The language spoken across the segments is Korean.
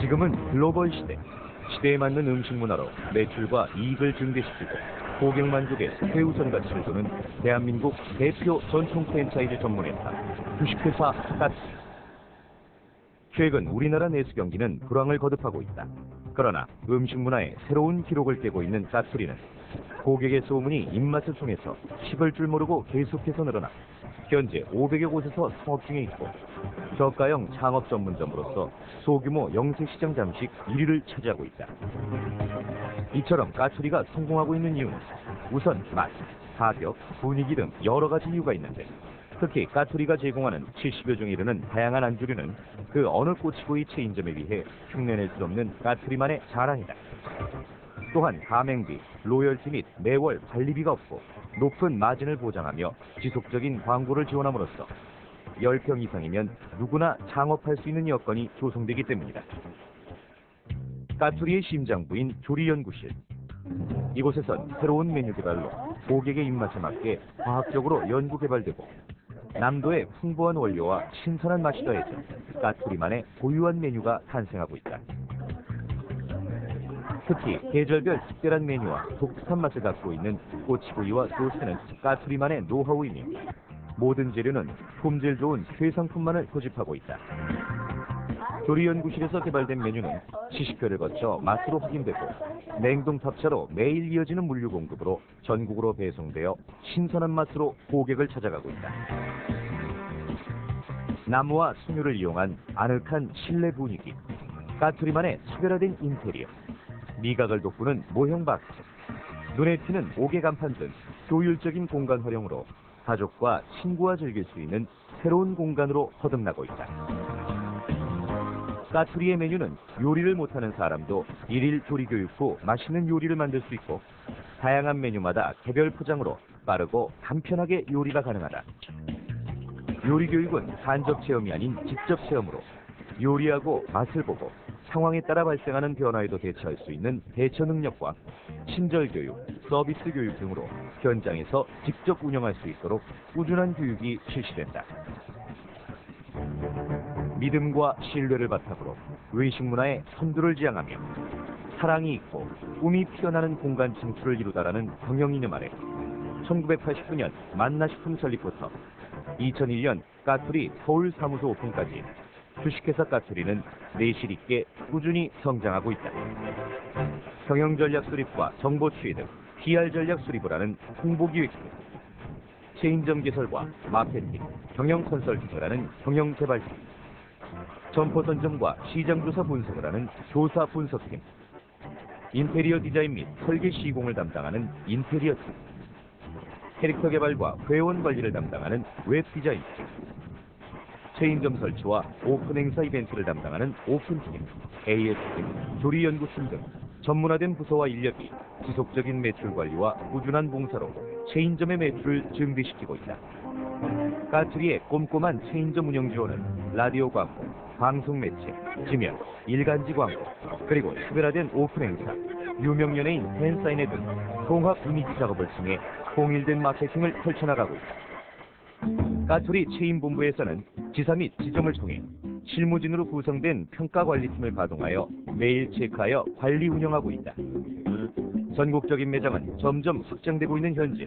지금은 글로벌 시대. 시대에 맞는 음식 문화로 매출과 이익을 증대시키고 고객 만족에 최우선 가치를 두는 대한민국 대표 전통 프랜차이즈 전문회사 주식회사 가치. 최근 우리나라 내수 경기는 불황을 거듭하고 있다. 그러나 음식 문화에 새로운 기록을 깨고 있는 까투리는 고객의 소문이 입맛을 통해서 식을 줄 모르고 계속해서 늘어나 현재 500여 곳에서 사업 중에 있고 저가형 창업 전문점으로서 소규모 영세 시장 잠식 1위를 차지하고 있다. 이처럼 까투리가 성공하고 있는 이유는 우선 맛, 가격, 분위기 등 여러 가지 이유가 있는데 특히 까투리가 제공하는 70여 종에 이르는 다양한 안주류는 그 어느 꼬치구이 체인점에 비해 흉내낼 수 없는 까투리만의 자랑이다. 또한 가맹비, 로열티 및 매월 관리비가 없고 높은 마진을 보장하며 지속적인 광고를 지원함으로써 10평 이상이면 누구나 창업할 수 있는 여건이 조성되기 때문이다. 까투리의 심장부인 조리연구실. 이곳에선 새로운 메뉴 개발로 고객의 입맛에 맞게 과학적으로 연구 개발되고 남도의 풍부한 원료와 신선한 맛이 더해져 까투리만의 고유한 메뉴가 탄생하고 있다. 특히 계절별 특별한 메뉴와 독특한 맛을 갖고 있는 꼬치구이와 소스는 까투리만의 노하우이며 모든 재료는 품질 좋은 최상품만을 고집하고 있다. 조리연구실에서 개발된 메뉴는 시식회를 거쳐 맛으로 확인되고 냉동 탑차로 매일 이어지는 물류 공급으로 전국으로 배송되어 신선한 맛으로 고객을 찾아가고 있다. 나무와 순유를 이용한 아늑한 실내 분위기, 까투리만의 차별화된 인테리어, 미각을 돋구는 모형 박스, 눈에 튀는 옥외 간판 등 효율적인 공간 활용으로 가족과 친구와 즐길 수 있는 새로운 공간으로 거듭나고 있다. 까투리의 메뉴는 요리를 못하는 사람도 일일 조리 교육 후 맛있는 요리를 만들 수 있고 다양한 메뉴마다 개별 포장으로 빠르고 간편하게 요리가 가능하다. 요리 교육은 간접 체험이 아닌 직접 체험으로 요리하고 맛을 보고 상황에 따라 발생하는 변화에도 대처할 수 있는 대처 능력과 친절 교육, 서비스 교육 등으로 현장에서 직접 운영할 수 있도록 꾸준한 교육이 실시된다. 믿음과 신뢰를 바탕으로 외식 문화의 선두를 지향하며 사랑이 있고 꿈이 피어나는 공간 진출을 이루다라는 경영 이념 아래 1989년 만나식품 설립부터 2001년 까투리 서울 사무소 오픈까지 주식회사 까투리는 내실 있게 꾸준히 성장하고 있다. 경영 전략 수립과 정보 취해 등 PR 전략 수립을 하는 홍보 기획 팀, 체인점 개설과 마케팅, 경영 컨설팅을 하는 경영 개발팀, 점포 선정과 시장 조사 분석을 하는 조사 분석팀, 인테리어 디자인 및 설계 시공을 담당하는 인테리어 팀, 캐릭터 개발과 회원 관리를 담당하는 웹 디자인 팀, 체인점 설치와 오픈 행사 이벤트를 담당하는 오픈팀, AS팀, 조리연구팀 등 전문화된 부서와 인력이 지속적인 매출 관리와 꾸준한 봉사로 체인점의 매출을 증대시키고 있다. 까투리의 꼼꼼한 체인점 운영 지원은 라디오 광고, 방송 매체, 지면, 일간지 광고, 그리고 특별화된 오픈 행사, 유명 연예인 팬사인회 등 통합 이미지 작업을 통해 통일된 마케팅을 펼쳐나가고 있다. 까투리 체인 본부에서는 지사 및 지점을 통해 실무진으로 구성된 평가관리팀을 가동하여 매일 체크하여 관리 운영하고 있다. 전국적인 매장은 점점 확장되고 있는 현재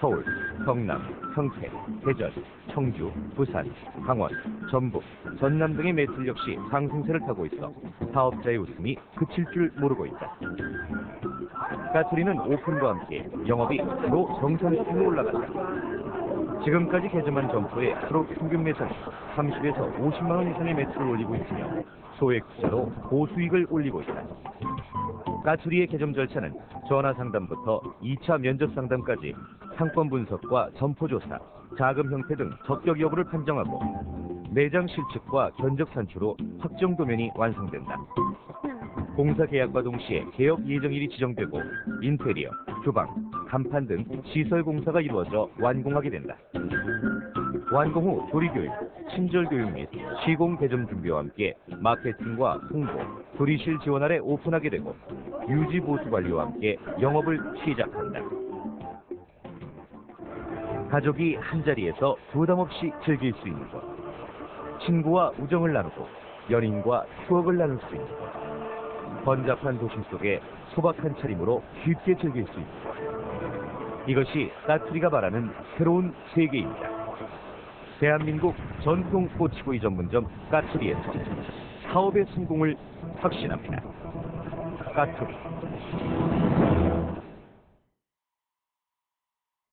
서울, 경남, 평택, 대전, 청주, 부산, 강원, 전북, 전남 등의 매출 역시 상승세를 타고 있어 사업자의 웃음이 그칠 줄 모르고 있다. 까투리는 오픈과 함께 영업이 프로 정상수준으로 올라간다. 지금까지 개점한 점포의 프로 평균 매출이 30에서 50만 원 이상의 매출을 올리고 있으며 소액 투자로 고수익을 올리고 있다. 까투리의 개점 절차는 전화 상담부터 2차 면접 상담까지 상권 분석과 점포 조사, 자금 형태 등 적격 여부를 판정하고 매장 실측과 견적 산출로 확정 도면이 완성된다. 공사 계약과 동시에 개업 예정일이 지정되고 인테리어, 주방, 간판 등 시설 공사가 이루어져 완공하게 된다. 완공 후 조리교육, 친절교육 및 시공 개점 준비와 함께 마케팅과 홍보, 조리실 지원 아래 오픈하게 되고 유지 보수 관리와 함께 영업을 시작한다. 가족이 한자리에서 부담 없이 즐길 수 있는 곳. 친구와 우정을 나누고 연인과 추억을 나눌 수 있고 번잡한 도심 속에 소박한 차림으로 쉽게 즐길 수 있고 이것이 까투리가 말하는 새로운 세계입니다. 대한민국 전통 꼬치구이 전문점 까투리에서 사업의 성공을 확신합니다. 까투리